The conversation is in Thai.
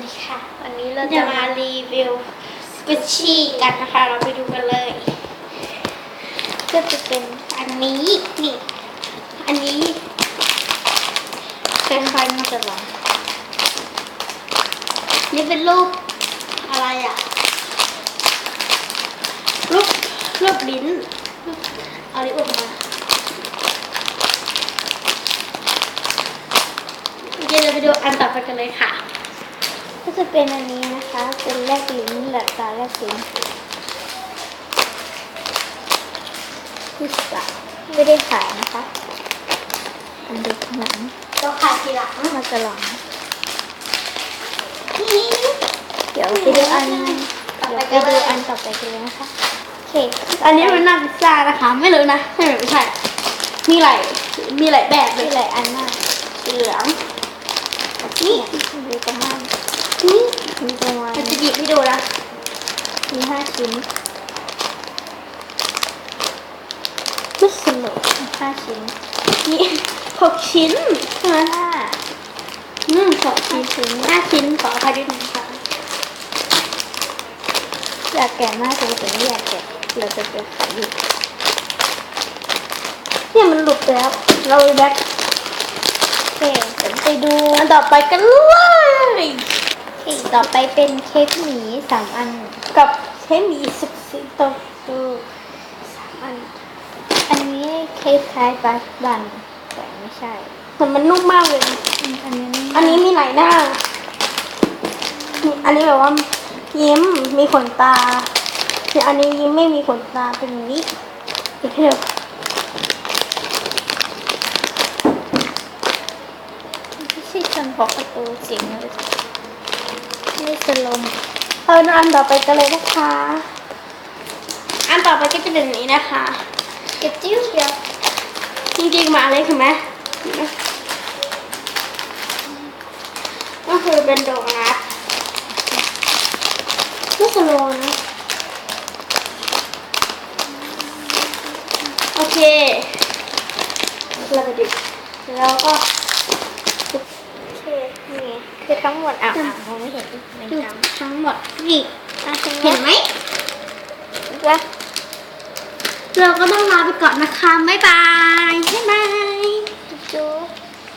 วัสดีค่ะ วันนี้เราจะมารีวิวสกุชชี่กันนะคะ เราไปดูกันเลย ก็จะเป็นอันนี้นี่ อันนี้คล้ายๆมันจะลองนี่เป็นรูปอะไรอะ รูปรูปลิ้นรูปเอาลิ้นออกมาเดี๋ยวเราไปดูอันต่อไปกันเลยค่ะ ก็จะเป็นอันนี้นะคะ เป็นแลกลิ้นหลับตาแลกลิ้นที่สามไม่ได้ขายนะคะ อันดูข้างหลังต้องขายทีหลังมาจะหลังเดี๋ยวไปดูอันเดี๋ยวไปดูอันต่อไปกันเลยนะคะโอเค อันนี้เป็นหน้าพิซซ่านะคะ ไม่รู้นะไม่ไม่ใช่มีหลายมีหลายแบบเลยหลายอันมากสีเหลืองนี่ดูประมา ณนี่มีประมาณจะหยิบให้ดูนะมีห้าชิ้นไม่สนุกห้าชิ้นนี่หกชิ้นใช่ไหมห้าอืมหกชิ้นชิ้นห้าชิ้นขออภัยด้วยนะคะอยากแกะมากเลยแต่ไม่อยากแกะเราจะเก็บขายอยู่เนี่ยมันหลุดไปแล้ว เราไปแบ็คโอเคเดี๋ยวไปดูอันต่อไปกันเลย โอเคต่อไปเป็นเค้กหมีสามอันกับเค้กหมีสิบสี่ตัวดูสามอัน อันนี้เค้กคล้ายบัสบันแต่ไม่ใช่มันมันนุ่มมากเลยนะอันนี้อันนี้มีหลายหน้านี่อันนี้แบบว่ายิ้มมีขนตาเนี่ยอันนี้ยิ้มไม่มีขนตาเป็นอย่างนี้เดี๋ยวให้ดูไม่ใช่จำเพาะประตูจริงเลย ไม่สลมเอาอันต่อไปกันเลยนะคะ อันต่อไปก็จะเป็นอย่างนี้นะคะเก็บจิ้วเดียวจริงๆมาเลยคือไหมเห็นไหมก็คือเป็นโดนัทไม่สโลว์นะโอเคเราไปดูแล้วก็โอเคนี่คือทั้ง หมดอะมองไม่เห็นไม่จำทั้งหมดนี่เห็นไหมแล้วเราก็ต้องลาไปก่อนนะคะบ๊ายบายบ๊ายบายจุ๊บ